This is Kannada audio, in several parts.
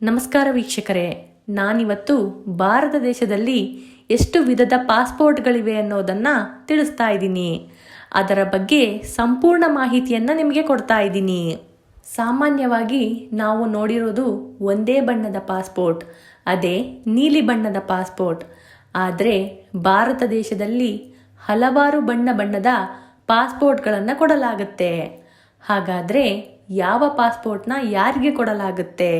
ನಮಸ್ಕಾರ ವೀಕ್ಷಕರೇ. ನಾನಿವತ್ತು ಭಾರತ ದೇಶದಲ್ಲಿ ಎಷ್ಟು ವಿಧದ ಪಾಸ್ಪೋರ್ಟ್ಗಳಿವೆ ಅನ್ನೋದನ್ನು ತಿಳಿಸ್ತಾ ಇದ್ದೀನಿ. ಅದರ ಬಗ್ಗೆ ಸಂಪೂರ್ಣ ಮಾಹಿತಿಯನ್ನು ನಿಮಗೆ ಕೊಡ್ತಾ ಇದ್ದೀನಿ. ಸಾಮಾನ್ಯವಾಗಿ ನಾವು ನೋಡಿರೋದು ಒಂದೇ ಬಣ್ಣದ ಪಾಸ್ಪೋರ್ಟ್, ಅದೇ ನೀಲಿ ಬಣ್ಣದ ಪಾಸ್ಪೋರ್ಟ್. ಆದರೆ ಭಾರತ ದೇಶದಲ್ಲಿ ಹಲವಾರು ಬಣ್ಣ ಬಣ್ಣದ ಪಾಸ್ಪೋರ್ಟ್ಗಳನ್ನು ಕೊಡಲಾಗುತ್ತೆ. ಹಾಗಾದರೆ ಯಾವ ಪಾಸ್ಪೋರ್ಟ್ನ ಯಾರಿಗೆ ಕೊಡಲಾಗುತ್ತೆ?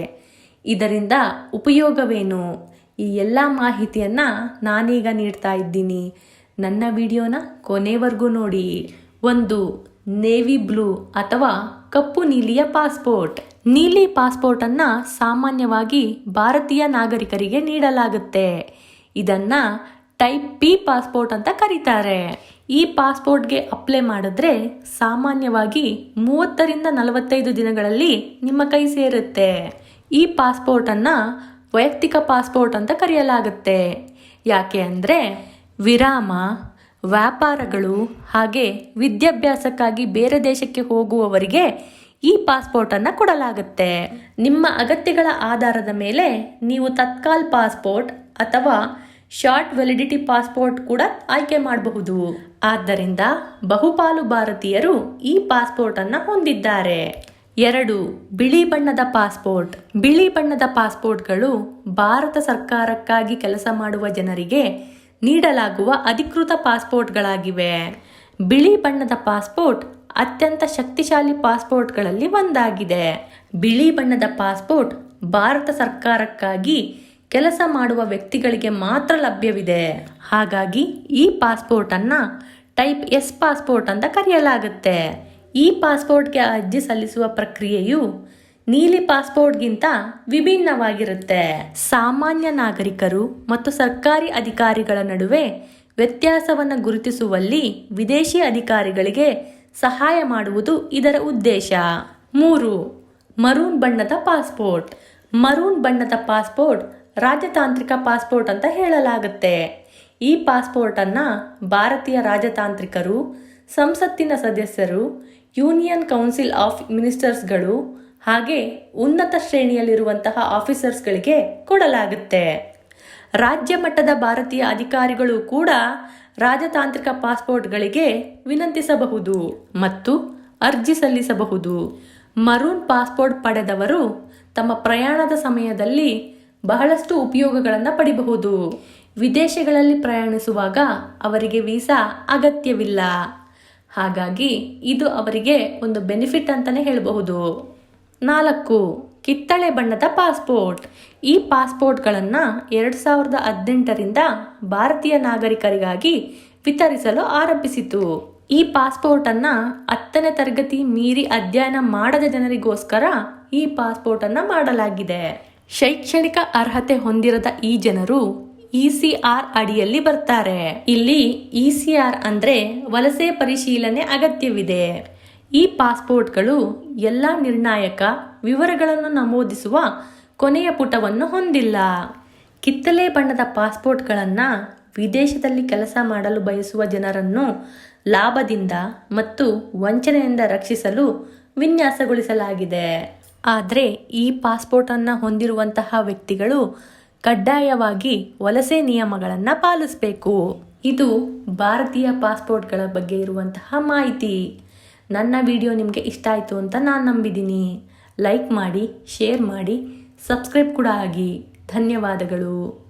ಇದರಿಂದ ಉಪಯೋಗವೇನು? ಈ ಎಲ್ಲ ಮಾಹಿತಿಯನ್ನು ನಾನೀಗ ನೀಡ್ತಾ ಇದ್ದೀನಿ. ನನ್ನ ವಿಡಿಯೋನ ಕೊನೆವರೆಗೂ ನೋಡಿ. ಒಂದು, ನೇವಿ ಬ್ಲೂ ಅಥವಾ ಕಪ್ಪು ನೀಲಿಯ ಪಾಸ್ಪೋರ್ಟ್. ನೀಲಿ ಪಾಸ್ಪೋರ್ಟನ್ನು ಸಾಮಾನ್ಯವಾಗಿ ಭಾರತೀಯ ನಾಗರಿಕರಿಗೆ ನೀಡಲಾಗುತ್ತೆ. ಇದನ್ನ ಟೈಪ್ ಪಿ ಪಾಸ್ಪೋರ್ಟ್ ಅಂತ ಕರೀತಾರೆ. ಈ ಪಾಸ್ಪೋರ್ಟ್ಗೆ ಅಪ್ಲೈ ಮಾಡಿದ್ರೆ ಸಾಮಾನ್ಯವಾಗಿ ಮೂವತ್ತರಿಂದ ನಲವತ್ತೈದು ದಿನಗಳಲ್ಲಿ ನಿಮ್ಮ ಕೈ ಸೇರುತ್ತೆ. ಈ ಪಾಸ್ಪೋರ್ಟನ್ನು ವೈಯಕ್ತಿಕ ಪಾಸ್ಪೋರ್ಟ್ ಅಂತ ಕರೆಯಲಾಗುತ್ತೆ. ಯಾಕೆ ಅಂದರೆ ವಿರಾಮ, ವ್ಯಾಪಾರಗಳು ಹಾಗೆ ವಿದ್ಯಾಭ್ಯಾಸಕ್ಕಾಗಿ ಬೇರೆ ದೇಶಕ್ಕೆ ಹೋಗುವವರಿಗೆ ಈ ಪಾಸ್ಪೋರ್ಟನ್ನು ಕೊಡಲಾಗುತ್ತೆ. ನಿಮ್ಮ ಅಗತ್ಯಗಳ ಆಧಾರದ ಮೇಲೆ ನೀವು ತತ್ಕಾಲ್ ಪಾಸ್ಪೋರ್ಟ್ ಅಥವಾ ಶಾರ್ಟ್ ವ್ಯಾಲಿಡಿಟಿ ಪಾಸ್ಪೋರ್ಟ್ ಕೂಡ ಆಯ್ಕೆ ಮಾಡಬಹುದು. ಆದ್ದರಿಂದ ಬಹುಪಾಲು ಭಾರತೀಯರು ಈ ಪಾಸ್ಪೋರ್ಟನ್ನು ಹೊಂದಿದ್ದಾರೆ. ಎರಡು, ಬಿಳಿ ಬಣ್ಣದ ಪಾಸ್ಪೋರ್ಟ್. ಬಿಳಿ ಬಣ್ಣದ ಪಾಸ್ಪೋರ್ಟ್ಗಳು ಭಾರತ ಸರ್ಕಾರಕ್ಕಾಗಿ ಕೆಲಸ ಮಾಡುವ ಜನರಿಗೆ ನೀಡಲಾಗುವ ಅಧಿಕೃತ ಪಾಸ್ಪೋರ್ಟ್ಗಳಾಗಿವೆ. ಬಿಳಿ ಬಣ್ಣದ ಪಾಸ್ಪೋರ್ಟ್ ಅತ್ಯಂತ ಶಕ್ತಿಶಾಲಿ ಪಾಸ್ಪೋರ್ಟ್ಗಳಲ್ಲಿ ಒಂದಾಗಿದೆ. ಬಿಳಿ ಬಣ್ಣದ ಪಾಸ್ಪೋರ್ಟ್ ಭಾರತ ಸರ್ಕಾರಕ್ಕಾಗಿ ಕೆಲಸ ಮಾಡುವ ವ್ಯಕ್ತಿಗಳಿಗೆ ಮಾತ್ರ ಲಭ್ಯವಿದೆ. ಹಾಗಾಗಿ ಈ ಪಾಸ್ಪೋರ್ಟನ್ನು ಟೈಪ್ ಎಸ್ ಪಾಸ್ಪೋರ್ಟ್ ಅಂತ ಕರೆಯಲಾಗುತ್ತೆ. ಈ ಪಾಸ್ಪೋರ್ಟ್ಗೆ ಅರ್ಜಿ ಸಲ್ಲಿಸುವ ಪ್ರಕ್ರಿಯೆಯು ನೀಲಿ ಪಾಸ್ಪೋರ್ಟ್ಗಿಂತ ವಿಭಿನ್ನವಾಗಿರುತ್ತೆ. ಸಾಮಾನ್ಯ ನಾಗರಿಕರು ಮತ್ತು ಸರ್ಕಾರಿ ಅಧಿಕಾರಿಗಳ ನಡುವೆ ವ್ಯತ್ಯಾಸವನ್ನು ಗುರುತಿಸುವಲ್ಲಿ ವಿದೇಶಿ ಅಧಿಕಾರಿಗಳಿಗೆ ಸಹಾಯ ಮಾಡುವುದು ಇದರ ಉದ್ದೇಶ. ಮೂರು, ಮರೂನ್ ಬಣ್ಣದ ಪಾಸ್ಪೋರ್ಟ್. ಮರೂನ್ ಬಣ್ಣದ ಪಾಸ್ಪೋರ್ಟ್ ರಾಜತಾಂತ್ರಿಕ ಪಾಸ್ಪೋರ್ಟ್ ಅಂತ ಹೇಳಲಾಗುತ್ತೆ. ಈ ಪಾಸ್ಪೋರ್ಟನ್ನು ಭಾರತೀಯ ರಾಜತಾಂತ್ರಿಕರು ಸಂಸತ್ತಿನ ಸದಸ್ಯರು, ಯೂನಿಯನ್ ಕೌನ್ಸಿಲ್ ಆಫ್ ಮಿನಿಸ್ಟರ್ಸ್ಗಳು ಹಾಗೆ ಉನ್ನತ ಶ್ರೇಣಿಯಲ್ಲಿರುವಂತಹ ಆಫೀಸರ್ಸ್ಗಳಿಗೆ ಕೊಡಲಾಗುತ್ತೆ. ರಾಜ್ಯ ಮಟ್ಟದ ಭಾರತೀಯ ಅಧಿಕಾರಿಗಳು ಕೂಡ ರಾಜತಾಂತ್ರಿಕ ಪಾಸ್ಪೋರ್ಟ್ಗಳಿಗೆ ವಿನಂತಿಸಬಹುದು ಮತ್ತು ಅರ್ಜಿ ಸಲ್ಲಿಸಬಹುದು. ಮರೂನ್ ಪಾಸ್ಪೋರ್ಟ್ ಪಡೆದವರು ತಮ್ಮ ಪ್ರಯಾಣದ ಸಮಯದಲ್ಲಿ ಬಹಳಷ್ಟು ಉಪಯೋಗಗಳನ್ನು ಪಡಿಬಹುದು. ವಿದೇಶಗಳಲ್ಲಿ ಪ್ರಯಾಣಿಸುವಾಗ ಅವರಿಗೆ ವೀಸಾ ಅಗತ್ಯವಿಲ್ಲ. ಹಾಗಾಗಿ ಇದು ಅವರಿಗೆ ಒಂದು ಬೆನಿಫಿಟ್ ಅಂತಲೇ ಹೇಳಬಹುದು. ನಾಲ್ಕು, ಕಿತ್ತಳೆ ಬಣ್ಣದ ಪಾಸ್ಪೋರ್ಟ್. ಈ ಪಾಸ್ಪೋರ್ಟ್ಗಳನ್ನು ಎರಡು ಸಾವಿರದ ಹದಿನೆಂಟರಿಂದ ಭಾರತೀಯ ನಾಗರಿಕರಿಗಾಗಿ ವಿತರಿಸಲು ಆರಂಭಿಸಿತು. ಈ ಪಾಸ್ಪೋರ್ಟನ್ನು ಹತ್ತನೇ ತರಗತಿ ಮೀರಿ ಅಧ್ಯಯನ ಮಾಡದ ಜನರಿಗೋಸ್ಕರ ಈ ಪಾಸ್ಪೋರ್ಟನ್ನು ಮಾಡಲಾಗಿದೆ. ಶೈಕ್ಷಣಿಕ ಅರ್ಹತೆ ಹೊಂದಿರದ ಈ ಜನರು ಇ ಅಡಿಯಲ್ಲಿ ಬರ್ತಾರೆ. ಇಲ್ಲಿ ಇ ಅಂದ್ರೆ ವಲಸೆ ಪರಿಶೀಲನೆ ಅಗತ್ಯವಿದೆ. ಈ ಪಾಸ್ಪೋರ್ಟ್ಗಳು ಎಲ್ಲ ನಿರ್ಣಾಯಕ ವಿವರಗಳನ್ನು ನಮೂದಿಸುವ ಕೊನೆಯ ಪುಟವನ್ನು ಹೊಂದಿಲ್ಲ. ಕಿತ್ತಲೆ ಬಣ್ಣದ ಪಾಸ್ಪೋರ್ಟ್ಗಳನ್ನು ವಿದೇಶದಲ್ಲಿ ಕೆಲಸ ಮಾಡಲು ಬಯಸುವ ಜನರನ್ನು ಲಾಭದಿಂದ ಮತ್ತು ವಂಚನೆಯಿಂದ ರಕ್ಷಿಸಲು ವಿನ್ಯಾಸಗೊಳಿಸಲಾಗಿದೆ. ಆದರೆ ಈ ಪಾಸ್ಪೋರ್ಟನ್ನು ಹೊಂದಿರುವಂತಹ ವ್ಯಕ್ತಿಗಳು ಕಡ್ಡಾಯವಾಗಿ ವಲಸೆ ನಿಯಮಗಳನ್ನು ಪಾಲಿಸಬೇಕು. ಇದು ಭಾರತೀಯ ಪಾಸ್ಪೋರ್ಟ್ಗಳ ಬಗ್ಗೆ ಇರುವಂತಹ ಮಾಹಿತಿ. ನನ್ನ ವಿಡಿಯೋ ನಿಮಗೆ ಇಷ್ಟ ಆಯಿತು ಅಂತ ನಾನು ನಂಬಿದ್ದೀನಿ ಲೈಕ್ ಮಾಡಿ, ಶೇರ್ ಮಾಡಿ, ಸಬ್ಸ್ಕ್ರೈಬ್ ಕೂಡ ಆಗಿ. ಧನ್ಯವಾದಗಳು.